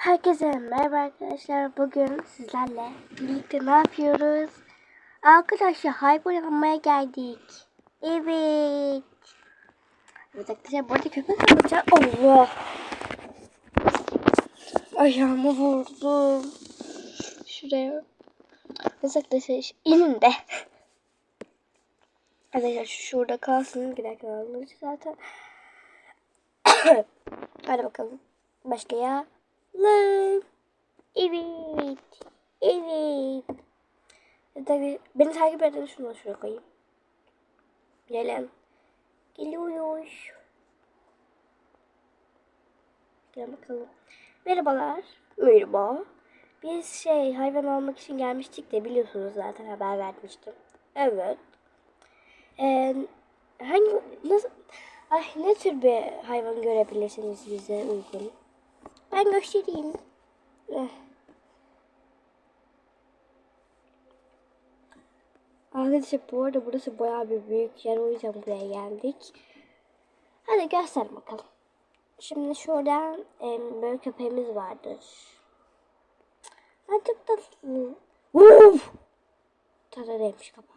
Herkese merhaba arkadaşlar. Bugün sizlerle birlikte ne yapıyoruz? Arkadaşlar hayvan almaya geldik. Evet. Evet arkadaşlar bu arada köpek alacağım. Allah. Ayağımı vurdum. Şuraya. Neyse arkadaşlar inin de. Arkadaşlar şurada kalsın. Bir dakika alırız zaten. Hadi bakalım. Başlayalım. Evet. Evet. Tabii beni takip eden şunu şuraya koyayım. Gelen. Geliyor. Gel bakalım. Merhabalar. Merhaba. Biz şey hayvan almak için gelmiştik de biliyorsunuz zaten haber vermiştim. Evet. Ee, hangi nasıl ay ne tür bir hayvan görebilirsiniz bize uygun? Ben göstereyim. Eh. Arkadaşlar bu arada burası bayağı bir büyük yer o yüzden buraya geldik. Hadi göster bakalım. Şimdi şuradan em, böyle köpeğimiz vardır. Çok tatlı. Uf! Tadarıymış kafa.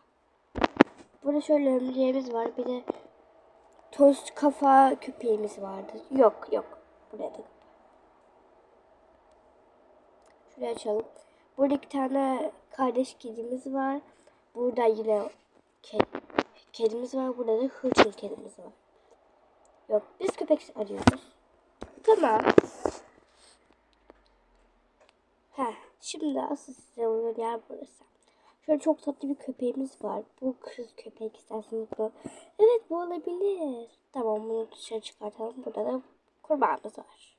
Burada şöyle ömrüyemiz var. Bir de tost kafa köpeğimiz vardır. Yok yok. Buraya da Şuraya açalım. Burada iki tane kardeş kedimiz var. Burada yine ke kedimiz var. Burada da hırçın kedimiz var. Yok biz köpek arıyoruz. Tamam. Ha, şimdi asıl size uygun yer burası. Şöyle çok tatlı bir köpeğimiz var. Bu kız köpek isterseniz bu. Evet bu olabilir. Tamam bunu dışarı çıkartalım. Burada da kurbağamız var.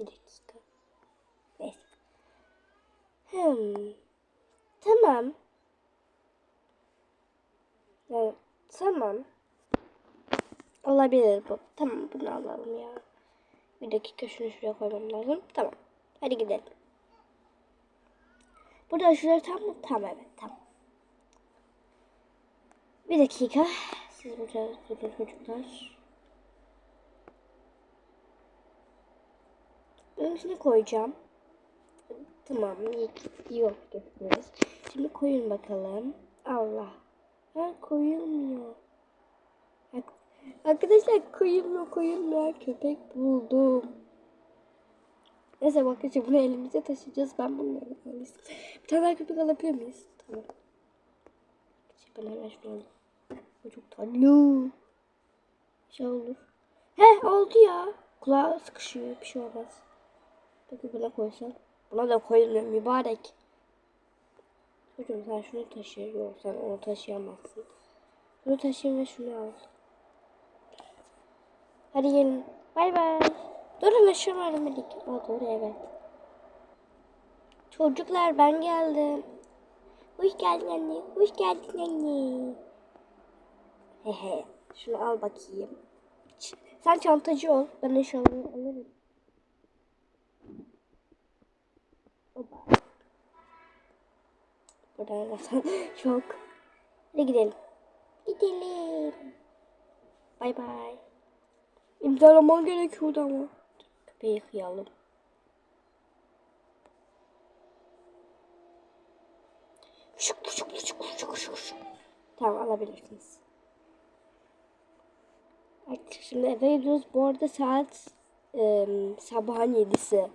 Bir dakika. Neyse. Hmm. Tamam. Yani, tamam. Olabilir bu. Tamam bunu alalım ya. Bir dakika şunu şuraya koymam lazım. Tamam. Hadi gidelim. Burada şuraya tam mı? Tamam evet tamam. Bir dakika. Siz burada durun çocuklar. Ben içine koyacağım. Tamam oldu biraz. Şimdi koyun bakalım. Allah. Ha koyulmuyor. Arkadaşlar koyulmuyor koyulmuyor. Köpek buldum. Neyse bakın bunu elimize taşıyacağız. Ben bunu almalıyız. Bir tane daha köpek alabilir miyiz? Tamam. Şimdi ben hemen şunu alayım. Bu çok tatlı. Şey olur. He oldu ya. Kulağa sıkışıyor. Bir şey olmaz. Peki buna koysan. Buna da koyulmuyor mübarek. Çocuğum sen şunu taşı. Yok sen onu taşıyamazsın. Bunu taşıyayım ve şunu al. Hadi gelin. Bay bay. Durun aşağı aramedik. Aa doğru evet. Çocuklar ben geldim. Hoş geldin anne. Hoş geldin anne. Hehe. Şunu al bakayım. Sen çantacı ol. Ben eşyalarını alırım. Oba. Buradan zaten çok. Hadi gidelim. Gidelim. Bay bay. İmzalaman gerekiyordu ama. Köpeği yıkayalım. Şık şık şık şık şık şık. Tamam alabilirsiniz. Evet, şimdi eve gidiyoruz. Bu arada saat e, sabahın yedisi.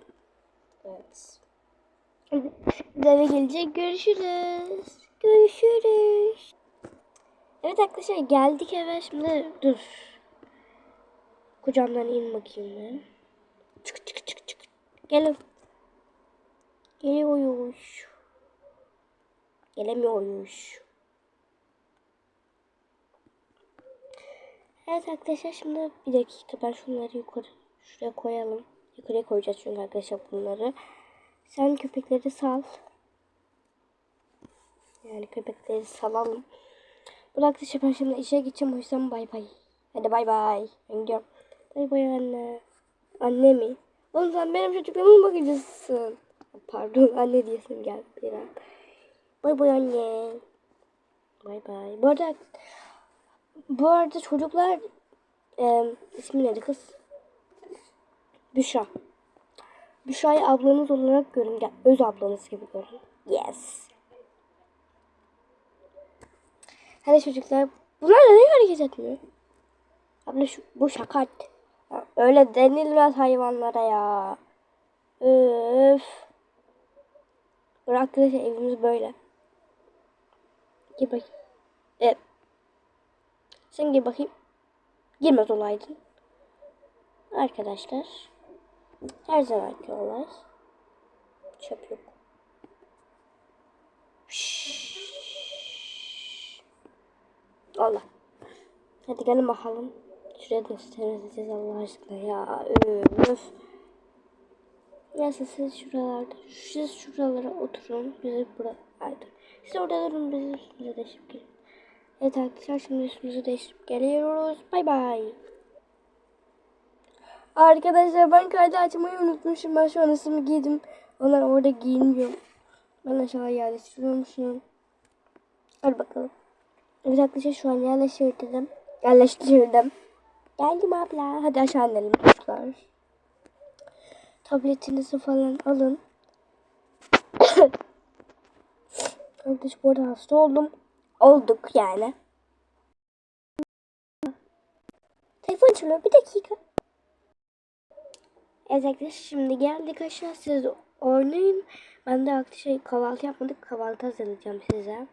Evet. Eve gelince görüşürüz. Görüşürüz. Evet arkadaşlar geldik eve. Şimdi dur. Kucağımdan in bakayım ben. Çık çık çık çık. Gelin. Geliyoruz. Gelemiyoruz. Evet arkadaşlar şimdi bir dakika ben şunları yukarı şuraya koyalım. Yukarıya koyacağız çünkü arkadaşlar bunları. Sen köpekleri sal. Yani köpekleri salalım. Bu arkadaşlar ben şimdi işe gideceğim. O yüzden bay bay. Hadi bay bay. Ben gidiyorum. Bay bay anne. Anne mi? Oğlum sen benim çocuklarıma bakıcısın. Pardon anne diyesim geldi bir an. Bay bay anne. Bay bay. Bu arada bu arada çocuklar e, ismi neydi kız? Büşra. Büşra'yı ablanız olarak görün. Gel, öz ablanız gibi görün. Yes. Hadi çocuklar. Bunlar neden hareket etmiyor? Abla şu, bu şaka. Ya, Öyle denilmez hayvanlara ya. Öf. Bırak arkadaşlar evimiz böyle. Gir bakayım. Evet. Sen gir bakayım. Girmez olaydın. Arkadaşlar. Her zamanki olay. Çöp yok. Allah. Hadi gelin bakalım. Şuraya temizleyeceğiz Allah aşkına ya. Öf. Neyse siz şuralarda, siz şuralara oturun. Bizi burada, haydi. Siz orada durun, biz üstümüze değişip gelin. Evet arkadaşlar şimdi üstümüzü değiştirip geliyoruz. Bay bay. Arkadaşlar ben kaydı açmayı unutmuşum. Ben şu an üstümü giydim. Onlar orada giyinmiyor. Ben aşağı yerleştiriyormuşum. Hadi bakalım. Evet arkadaşlar şu an yerleştirdim. Yerleştirdim. Geldim abla. Hadi aşağı inelim çocuklar. Tabletinizi falan alın. Arkadaş bu arada hasta oldum. Olduk yani. Telefon çalıyor. Bir dakika. Evet arkadaşlar şimdi geldik aşağı. Siz oynayın. Ben de arkadaşlar kahvaltı yapmadık. Kahvaltı hazırlayacağım size.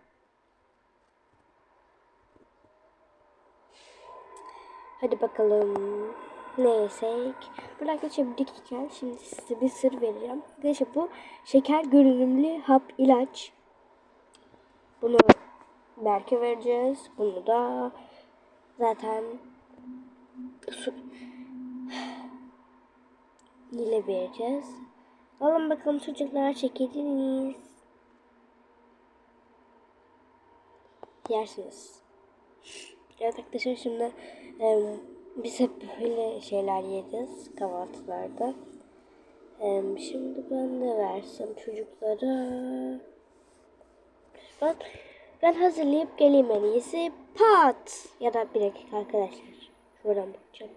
Hadi bakalım. Neyse. Burada arkadaşlar bir dakika. Şimdi size bir sır vereceğim. Arkadaşlar bu şeker görünümlü hap ilaç. Bunu Berke vereceğiz. Bunu da zaten su ile vereceğiz. Alın bakalım çocuklar çekildiniz. Yersiniz. Evet arkadaşlar şimdi e, biz hep böyle şeyler yiyeceğiz kahvaltılarda. E, şimdi ben de versem çocuklara. Ben, ben hazırlayıp geleyim en iyisi. Pat! Ya da bir dakika arkadaşlar. Şuradan bakacağım.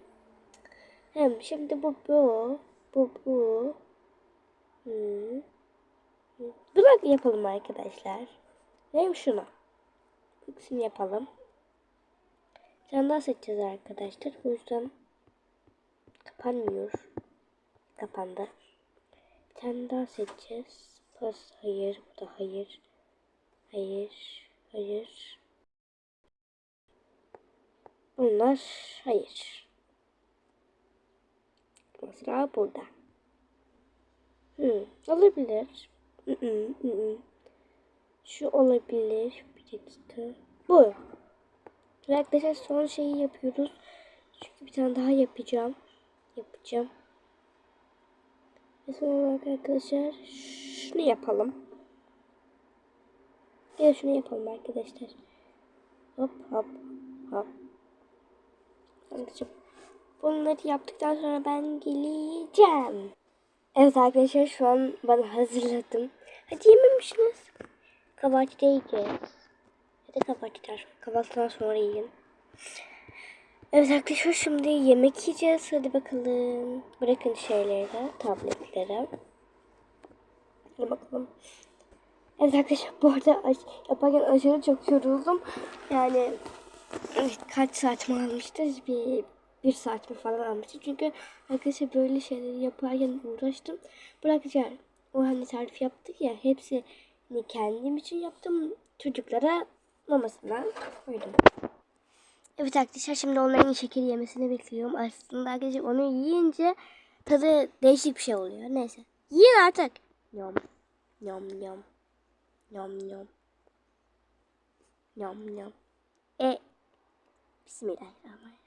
Hem şimdi bu bu. Bu bu. Hmm. Bunu yapalım arkadaşlar. Hem şuna. İkisini yapalım. Daha seçeceğiz arkadaşlar. O yüzden kapanmıyor. Kapandı. Bir tane daha seçeceğiz. Pas hayır. Bu da hayır. Hayır. Hayır. Bunlar hayır. Mesela burada. Hmm, olabilir. Şu olabilir. Bir dakika. Bu. Arkadaşlar son şeyi yapıyoruz. Çünkü bir tane daha yapacağım. Yapacağım. Ve son olarak arkadaşlar şunu yapalım. Gel şunu yapalım arkadaşlar. Hop hop hop. Arkadaşlar bunları yaptıktan sonra ben geleceğim. Evet arkadaşlar şu an bana hazırladım. Hadi yememişsiniz. Kahvaltıda yiyeceğiz. Hadi kahvaltıdan, kahvaltıdan sonra yiyin. Evet arkadaşlar şimdi yemek yiyeceğiz. Hadi bakalım. Bırakın şeyleri de, tabletleri. Hadi bakalım. Evet arkadaşlar bu arada yaparken aşırı çok yoruldum. Yani kaç saat almıştır? Bir, bir saat mi falan almıştır. Çünkü arkadaşlar böyle şeyleri yaparken uğraştım. Bırakacağım. O hani tarif yaptık ya hepsini kendim için yaptım. Çocuklara mamasına koydum. Evet arkadaşlar şimdi onların şekeri yemesini bekliyorum. Aslında arkadaşlar onu yiyince tadı değişik bir şey oluyor. Neyse. Yiyin artık. Yom. Yom yom. Yom yom. Yom yom. E. Bismillahirrahmanirrahim.